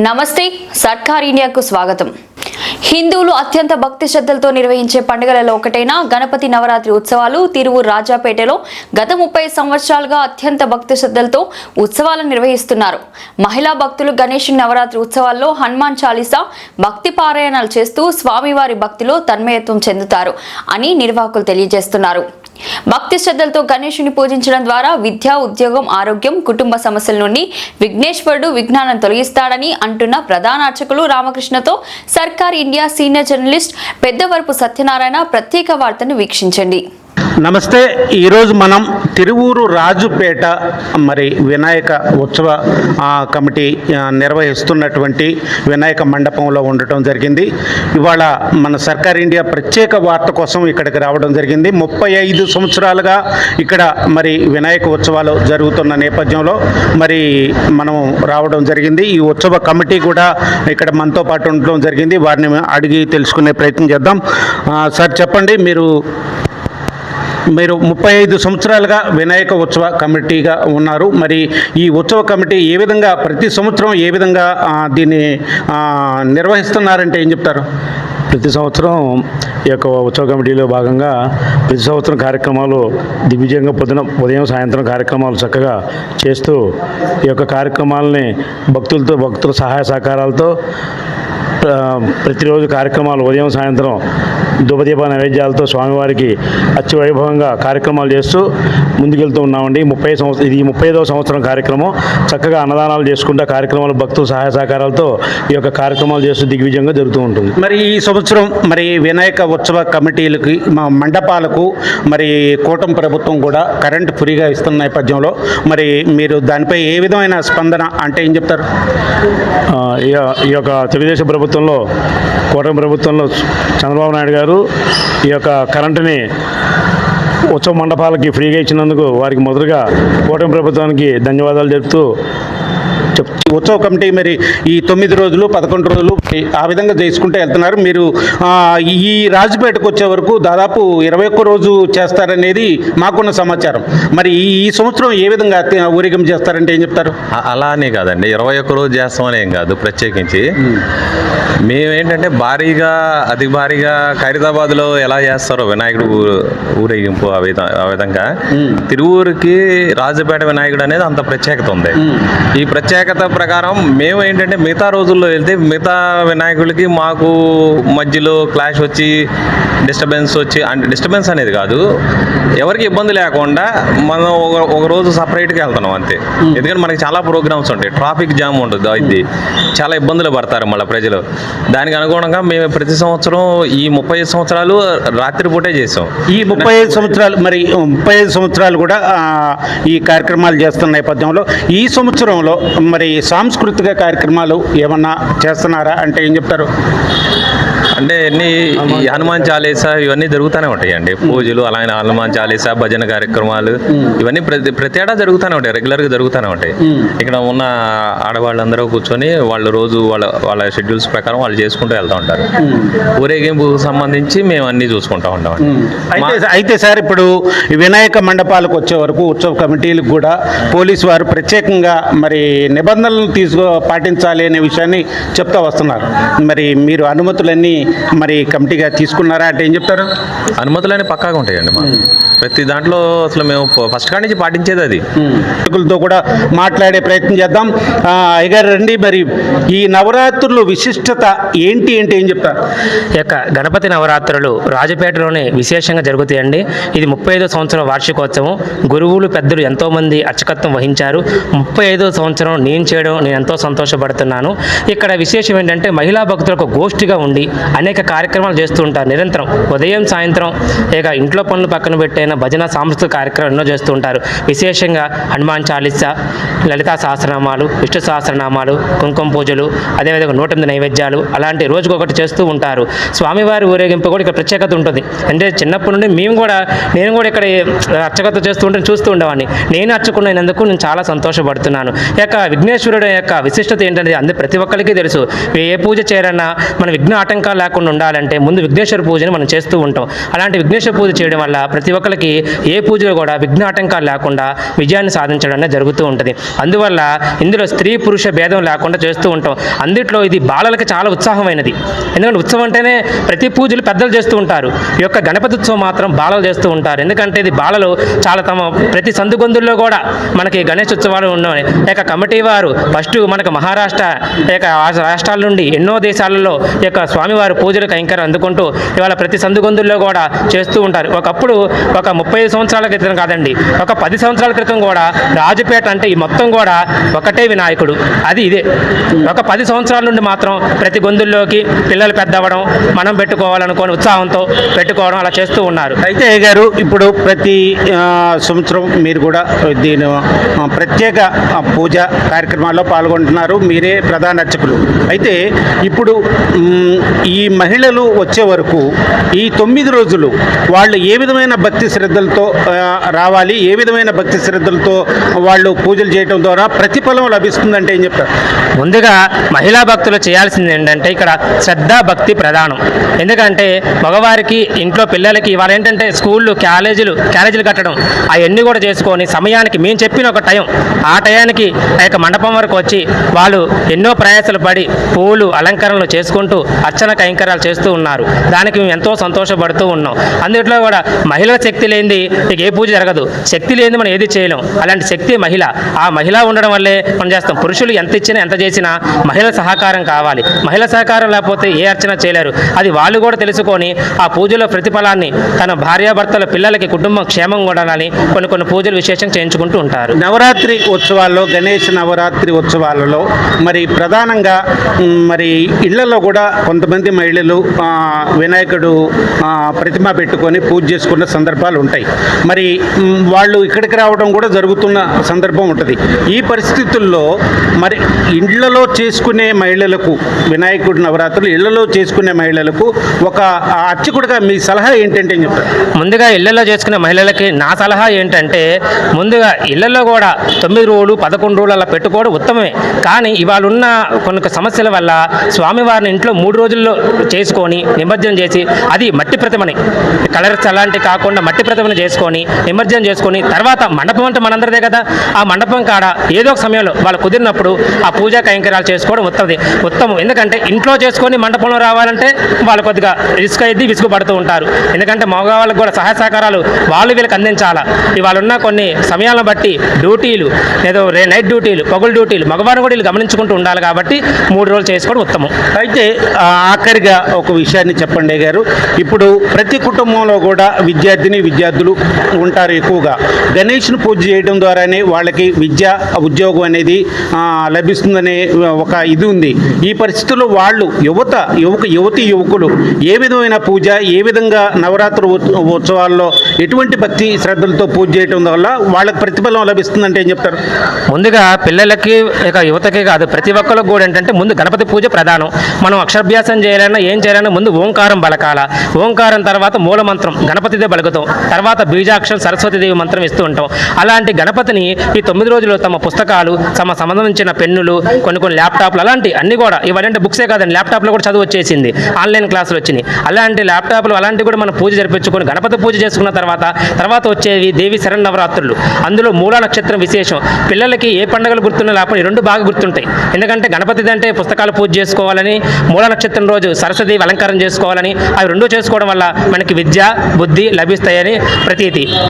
నమస్తే సర్కార్ ఇండియాకు స్వాగతం. హిందువులు అత్యంత భక్తి శ్రద్ధలతో నిర్వహించే పండుగలలో ఒకటైన గణపతి నవరాత్రి ఉత్సవాలు తిరువూరు రాజాపేటలో గత ముప్పై సంవత్సరాలుగా అత్యంత భక్తి శ్రద్ధలతో ఉత్సవాలను నిర్వహిస్తున్నారు. మహిళా భక్తులు గణేష్ నవరాత్రి ఉత్సవాల్లో హనుమాన్ చాలీసా భక్తి పారాయణాలు చేస్తూ స్వామివారి భక్తిలో తన్మయత్వం చెందుతారు అని నిర్వాహకులు తెలియజేస్తున్నారు. భక్తి శ్రద్ధలతో గణేషుని పూజించడం ద్వారా విద్య ఉద్యోగం ఆరోగ్యం కుటుంబ సమస్యల నుండి విఘ్నేశ్వరుడు విజ్ఞానం తొలగిస్తాడని అంటున్న ప్రధాన అర్చకులు రామకృష్ణతో Sarkar India senior journalist Peddavarapu Satyanarayana ప్రత్యేక వార్తను వీక్షించండి. నమస్తే ఈరోజు మనం తిరువూరు రాజుపేట మరి వినాయక ఉత్సవ కమిటీ నిర్వహిస్తున్నటువంటి వినాయక మండపంలో ఉండటం జరిగింది. ఇవాళ మన సర్కార్ ఇండియా ప్రత్యేక వార్త కోసం ఇక్కడికి రావడం జరిగింది. ముప్పై ఐదు సంవత్సరాలుగా ఇక్కడ మరి వినాయక ఉత్సవాలు జరుగుతున్న నేపథ్యంలో మరి మనం రావడం జరిగింది. ఈ ఉత్సవ కమిటీ కూడా ఇక్కడ మనతో పాటు ఉండడం జరిగింది. వారిని అడిగి తెలుసుకునే ప్రయత్నం చేద్దాం. సార్ చెప్పండి మీరు మీరు ముప్పై ఐదు సంవత్సరాలుగా వినాయక ఉత్సవ కమిటీగా ఉన్నారు. మరి ఈ ఉత్సవ కమిటీ ఏ విధంగా ప్రతి సంవత్సరం ఏ విధంగా దీన్ని నిర్వహిస్తున్నారంటే ఏం చెప్తారు? ప్రతి సంవత్సరం ఈ యొక్క ఉత్సవ కమిటీలో భాగంగా ప్రతి సంవత్సరం కార్యక్రమాలు దిగ్విజయంగా పొద్దున ఉదయం సాయంత్రం కార్యక్రమాలు చక్కగా చేస్తూ ఈ యొక్క కార్యక్రమాలని భక్తులతో భక్తుల సహాయ సహకారాలతో ప్రతిరోజు కార్యక్రమాలు ఉదయం సాయంత్రం ధూపదీప నైవేద్యాలతో స్వామివారికి అత్య వైభవంగా కార్యక్రమాలు చేస్తూ ముందుకెళ్తూ ఉన్నామండి. ముప్పై సంవత్సరం ఇది ముప్పై ఐదవ సంవత్సరం కార్యక్రమం. చక్కగా అన్నదానాలు చేసుకుంటూ కార్యక్రమాలు భక్తుల సహాయ సహకారాలతో ఈ యొక్క కార్యక్రమాలు చేస్తూ దిగ్విజయంగా జరుగుతూ ఉంటుంది. మరి ఈ సంవత్సరం మరి వినాయక ఉత్సవ కమిటీలకి మా మండపాలకు మరి కూటమి ప్రభుత్వం కూడా కరెంట్ ఫ్రీగా ఇస్తున్న నేపథ్యంలో మరి మీరు దానిపై ఏ విధమైన స్పందన అంటే ఏం చెప్తారు? ఈ యొక్క తెలుగుదేశం ప్రభుత్వంలో కూటమి ప్రభుత్వంలో చంద్రబాబు నాయుడు గారు ఈ యొక్క కరెంటుని ఉత్సవ మండపాలకి ఫ్రీగా ఇచ్చినందుకు వారికి మొదలుగా కూటమి ప్రభుత్వానికి ధన్యవాదాలు చెప్తూ ఉత్సవ కమిటీ మరి ఈ తొమ్మిది రోజులు పదకొండు రోజులు ఆ విధంగా చేసుకుంటూ వెళ్తున్నారు. మీరు ఈ రాజుపేటకు వచ్చే వరకు దాదాపు ఇరవై ఒక్క రోజు చేస్తారనేది మాకున్న సమాచారం. మరి ఈ సంవత్సరం ఏ విధంగా ఊరేగింపు చేస్తారంటే ఏం చెప్తారు? అ- అలా అని కాదండి. ఇరవై ఒక్క రోజు చేస్తామని ఏం కాదు ప్రత్యేకించి. మేమేంటంటే భారీగా అతి భారీగా ఖైరదాబాద్లో ఎలా చేస్తారో వినాయకుడు ఊరేగింపు ఆ విధ ఆ విధంగా తిరువూరుకి రాజపేట వినాయకుడు అనేది అంత ప్రత్యేకత ఉంది. ఈ ప్రత్యేకత ప్రకారం మేము ఏంటంటే మిగతా రోజుల్లో వెళ్తే మిగతా వినాయకులకి మాకు మధ్యలో క్లాష్ వచ్చి డిస్టర్బెన్స్ వచ్చి అంటే డిస్టర్బెన్స్ అనేది కాదు. ఎవరికి ఇబ్బంది లేకుండా మనం ఒక ఒక రోజు సపరేట్గా వెళ్తున్నాం అంతే. ఎందుకంటే మనకి చాలా ప్రోగ్రామ్స్ ఉంటాయి. ట్రాఫిక్ జామ్ ఉంటుంది ఇది. చాలా ఇబ్బందులు పడతారు మళ్ళీ ప్రజలు. దానికి అనుగుణంగా మేము ప్రతి సంవత్సరం ఈ ముప్పై ఐదు సంవత్సరాలు రాత్రిపూటే చేసాం. ఈ ముప్పై ఐదు సంవత్సరాలు మరి ముప్పై ఐదు సంవత్సరాలు కూడా ఈ కార్యక్రమాలు చేస్తున్న నేపథ్యంలో ఈ సంవత్సరంలో మరి సాంస్కృతిక కార్యక్రమాలు ఏమన్నా చేస్తున్నారా అంటే ఏం చెప్తారు? అంటే అన్ని ఈ హనుమాన్ చాలీసా? ఇవన్నీ జరుగుతూనే ఉంటాయండి పూజలు అలాగే హనుమాన్ చాలీసా భజన కార్యక్రమాలు ఇవన్నీ ప్రతి ప్రతి ఏటా జరుగుతూనే ఉంటాయి రెగ్యులర్గా జరుగుతూనే ఉంటాయి. ఇక్కడ ఉన్న ఆడవాళ్ళందరూ కూర్చొని వాళ్ళు రోజు వాళ్ళ వాళ్ళ షెడ్యూల్స్ ప్రకారం వాళ్ళు చేసుకుంటూ వెళ్తూ ఉంటారు. ఊరేగింపుకు సంబంధించి మేము అన్నీ చూసుకుంటూ ఉంటాం అయితే అయితే సార్ ఇప్పుడు వినాయక మండపాలకు వచ్చే వరకు ఉత్సవ కమిటీలకు కూడా పోలీసు వారు ప్రత్యేకంగా మరి నిబంధనలు తీసుకో పాటించాలి అనే విషయాన్ని చెప్తా వస్తున్నారు. మరి మీరు అనుమతులన్నీ మరి కమిటీగా తీసుకున్నారా అంటే ఏం చెప్తారు? అనుమతులన్నీ పక్కాగా ఉంటాయండి మాకు. ప్రతి దాంట్లో అసలు మేము ఫస్ట్ కాడి నుంచి పాటించేది అది. నాయకులతో కూడా మాట్లాడే ప్రయత్నం చేద్దాం. అయ్యగారు రండి మరి. ఈ నవరాత్రులు విశిష్టత ఏంటి ఏంటి ఏం చెప్తారు? ఈ యొక్క గణపతి నవరాత్రులు రాజపేటలోనే విశేషంగా జరుగుతాయండి. ఇది ముప్పై ఐదో సంవత్సరం వార్షికోత్సవం. గురువులు పెద్దలు ఎంతోమంది అర్చకత్వం వహించారు. ముప్పై ఐదో సంవత్సరం నేను చేయడం నేను ఎంతో సంతోషపడుతున్నాను. ఇక్కడ విశేషం ఏంటంటే మహిళా భక్తులకు గోష్ఠిగా ఉండి అనేక కార్యక్రమాలు చేస్తూ ఉంటారు. నిరంతరం ఉదయం సాయంత్రం ఇక ఇంట్లో పనులు పక్కన పెట్టైన భజన సాంస్కృతిక కార్యక్రమాలు ఎన్నో చేస్తూ ఉంటారు. విశేషంగా హనుమాన్ చాలీసా లలితా సహస్రనామాలు విష్ణు సహస్రనామాలు కుంకుమ పూజలు అదేవిధంగా నూట ఎనిమిది నైవేద్యాలు అలాంటి రోజుకొకటి చేస్తూ ఉంటారు. స్వామివారి ఊరేగింపు కూడా ఇక్కడ ప్రత్యేకత ఉంటుంది. అంటే చిన్నప్పటి నుండి మేము కూడా నేను కూడా ఇక్కడ అర్చకత చేస్తూ ఉంటే చూస్తూ ఉండేవాడిని. నేను అర్చుకున్నందుకు నేను చాలా సంతోషపడుతున్నాను. యొక్క విఘ్నేశ్వరుడు యొక్క విశిష్టత ఏంటంటే అందరి ప్రతి ఒక్కరికి తెలుసు. ఏ పూజ చేయాలన్నా మన విఘ్న ఆటంకాలు లేకుండా ఉండాలంటే ముందు విఘ్నేశ్వర పూజని మనం చేస్తూ ఉంటాం. అలాంటి విఘ్నేశ్వర పూజ చేయడం వల్ల ప్రతి ఒక్కరికి పూజలకి ఏ పూజలు కూడా విఘ్నాటంకాలు లేకుండా విజయాన్ని సాధించడం అనేది జరుగుతూ ఉంటుంది. అందువల్ల ఇందులో స్త్రీ పురుష భేదం లేకుండా చేస్తూ ఉంటాం. అందుట్లో ఇది బాలలకి చాలా ఉత్సాహమైనది. ఎందుకంటే ఉత్సవం అంటేనే ప్రతి పూజలు పెద్దలు చేస్తూ ఉంటారు. ఈ యొక్క గణపతి ఉత్సవం మాత్రం బాలలు చేస్తూ ఉంటారు. ఎందుకంటే ఇది బాలలు చాలా తమ ప్రతి సందుగొందుల్లో కూడా మనకి గణేష్ ఉత్సవాలు ఉన్నాయి. లేక కమిటీ వారు ఫస్ట్ మనకు మహారాష్ట్ర లేక రాష్ట్రాల నుండి ఎన్నో దేశాలలో ఈ యొక్క స్వామివారి పూజలు కైంకర్యం అందుకుంటూ ఇవాళ ప్రతి సందుగొందుల్లో కూడా చేస్తూ ఉంటారు. ఒకప్పుడు ఒక ముప్పై సంవత్సరాల క్రితం కాదండి. ఒక పది సంవత్సరాల క్రితం కూడా రాజుపేట అంటే ఈ మొత్తం కూడా ఒకటే వినాయకుడు. అది ఇదే. ఒక పది సంవత్సరాల నుండి మాత్రం ప్రతి గొంతుల్లోకి పిల్లలు పెద్ద అవ్వడం మనం పెట్టుకోవాలనుకోని ఉత్సాహంతో పెట్టుకోవడం అలా చేస్తూ ఉన్నారు. అయితే గారు ఇప్పుడు ప్రతి సంవత్సరం మీరు కూడా దీని ప్రత్యేక పూజ కార్యక్రమాల్లో పాల్గొంటున్నారు. మీరే ప్రధాన అర్చకులు. అయితే ఇప్పుడు ఈ మహిళలు వచ్చే వరకు ఈ తొమ్మిది రోజులు వాళ్ళు ఏ విధమైన భక్తి శ్రద్ధలతో రావాలి. ఏ విధమైన భక్తి శ్రద్ధలతో వాళ్ళు పూజలు చేయడం ద్వారా ప్రతిఫలం లభిస్తుందంటే ఏం చెప్తారు? ముందుగా మహిళా భక్తులు చేయాల్సింది ఏంటంటే ఇక్కడ శ్రద్ధ భక్తి ప్రధానం. ఎందుకంటే మగవారికి ఇంట్లో పిల్లలకి ఇవాళ ఏంటంటే స్కూళ్ళు కాలేజీలు కాలేజీలు కట్టడం అవన్నీ కూడా చేసుకొని సమయానికి మేము చెప్పిన ఒక టైం. ఆ టయానికి ఆ యొక్క మండపం వరకు వచ్చి వాళ్ళు ఎన్నో ప్రయాసాలు పడి పూలు అలంకరణలు చేసుకుంటూ అర్చన కైంకర్యాలు చేస్తూ ఉన్నారు. దానికి మేము ఎంతో సంతోషపడుతూ ఉన్నాం. అందుట్లో కూడా మహిళల శక్తి శక్తి లేనిది నీకు ఏ పూజ జరగదు. శక్తి లేనిది మనం ఏది చేయలేం. అలాంటి శక్తి మహిళ. ఆ మహిళ ఉండడం వల్లే మనం చేస్తాం. పురుషులు ఎంత ఇచ్చినా ఎంత చేసినా మహిళ సహకారం కావాలి. మహిళ సహకారం లేకపోతే ఏ అర్చన చేయలేరు. అది వాళ్ళు కూడా తెలుసుకొని ఆ పూజలో ప్రతిఫలాన్ని తన భార్యాభర్తల పిల్లలకి కుటుంబం క్షేమంగా ఉండాలని కొన్ని కొన్ని పూజలు విశేషంగా చేయించుకుంటూ ఉంటారు. నవరాత్రి ఉత్సవాల్లో గణేష్ నవరాత్రి ఉత్సవాలలో మరి ప్రధానంగా మరి ఇళ్ళలో కూడా కొంతమంది మహిళలు వినాయకుడు ప్రతిమ పెట్టుకొని పూజ చేసుకున్న సందర్భాలు ఉంటాయి. మరి వాళ్ళు ఇక్కడికి రావడం కూడా జరుగుతున్న సందర్భం ఉంటుంది. ఈ పరిస్థితుల్లో మరి ఇళ్ళలో చేసుకునే మహిళలకు వినాయకుడు నవరాత్రులు ఇళ్ళలో చేసుకునే మహిళలకు ఒక ఆ, అర్చకుడిగా మీ సలహా ఏంటంటే చెప్తారు? ముందుగా ఇళ్ళలో చేసుకునే మహిళలకి నా సలహా ఏంటంటే ముందుగా ఇళ్ళలో కూడా తొమ్మిది రోజులు పదకొండు రోజులు అలా పెట్టుకోవడం ఉత్తమమే. కానీ ఇవాళ ఉన్న కొన్ని సమస్యల వల్ల స్వామివారిని ఇంట్లో మూడు రోజుల్లో చేసుకొని నిమజ్జనం చేసి అది మట్టి ప్రతిమని. కలర్స్ అలాంటి కాకుండా మట్టి ప్రతిమని చేసుకొని నిమజ్జనం చేసుకొని తర్వాత మండపం అంటే మనందరిదే కదా. ఆ మండపం కాడ ఏదో ఒక సమయంలో వాళ్ళు కుదిరినప్పుడు ఆ పూజా కైంకర్యాలు చేసుకోవడం ఉత్తమది ఉత్తమం. ఎందుకంటే ఇంట్లో చేసుకొని మండపంలో రావాలంటే వాళ్ళు కొద్దిగా రిస్క్ అయ్యి విసుగు పడుతూ ఉంటారు. ఎందుకంటే మగవాళ్ళకి కూడా సహాయ సహకారాలు వాళ్ళు వీళ్ళకి అందించాలా. ఇవాళ ఉన్న కొన్ని సమయాలను బట్టి డ్యూటీలు ఏదో రే నైట్ డ్యూటీలు పగులు డ్యూటీలు మగవారిని కూడా వీళ్ళు గమనించుకుంటూ ఉండాలి కాబట్టి మూడు రోజులు చేసుకోవడం ఉత్తమం. అయితే ఆఖరిగా ఒక విషయాన్ని చెప్పండి గారు ఇప్పుడు ప్రతి కుటుంబంలో కూడా విద్యార్థిని విద్యార్థులు ఉంటారు ఎక్కువగా. గణేష్ను పూజ చేయడం ద్వారానే వాళ్ళకి విద్య ఉద్యోగం అనేది లభిస్తుందనే ఒక ఇది ఉంది. ఈ పరిస్థితుల్లో వాళ్ళు యువత యువక యువతి యువకులు ఏ విధమైన పూజ ఏ విధంగా నవరాత్రి ఉత్- ఉత్సవాల్లో ఎటువంటి భక్తి శ్రద్ధలతో పూజ చేయడం వల్ల వాళ్ళకి ప్రతిఫలం లభిస్తుందంటే ఏం చెప్తారు? ముందుగా పిల్లలకి ఇక యువతకి కాదు ప్రతి ఒక్కరికి కూడా ఏంటంటే ముందు గణపతి పూజ ప్రధానం. మనం అక్షరాభ్యాసం చేయాలన్నా ఏం చేయాలన్నా ముందు ఓంకారం బలకాల. ఓంకారం తర్వాత మూలమంత్రం గణపతిదే బలుకుతాం తర్వాత బీజాక్షరం సరస్వతీదేవి మంత్రం ఇస్తూ ఉంటాం. అలాంటి గణపతిని ఈ తొమ్మిది రోజులు తమ పుస్తకాలు తమ సంబంధించిన పెన్నులు కొన్ని కొన్ని ల్యాప్టాప్లు అలాంటి అన్ని కూడా ఇవన్నీ బుక్సే కాదండి ల్యాప్టాప్లో కూడా చదువు వచ్చేసింది. ఆన్లైన్ క్లాసులు వచ్చినాయి. అలాంటి ల్యాప్టాప్లు అలాంటివి కూడా మనం పూజ జరిపించుకొని గణపతి పూజ చేసుకున్న తర్వాత తర్వాత వచ్చేవి దేవి శరణ్ నవరాత్రులు అందులో మూల నక్షత్రం విశేషం. పిల్లలకి ఏ పండుగలు గుర్తున్నా లేకపోతే రెండు బాగా గుర్తుంటాయి. ఎందుకంటే గణపతిది అంటే పుస్తకాలు పూజ చేసుకోవాలని మూల నక్షత్రం రోజు సరస్వతి అలంకారం చేసుకోవాలని అవి రెండు చేసుకోవడం వల్ల మనకి విద్య బుద్ధి లభిస్తాయని प्रतीति।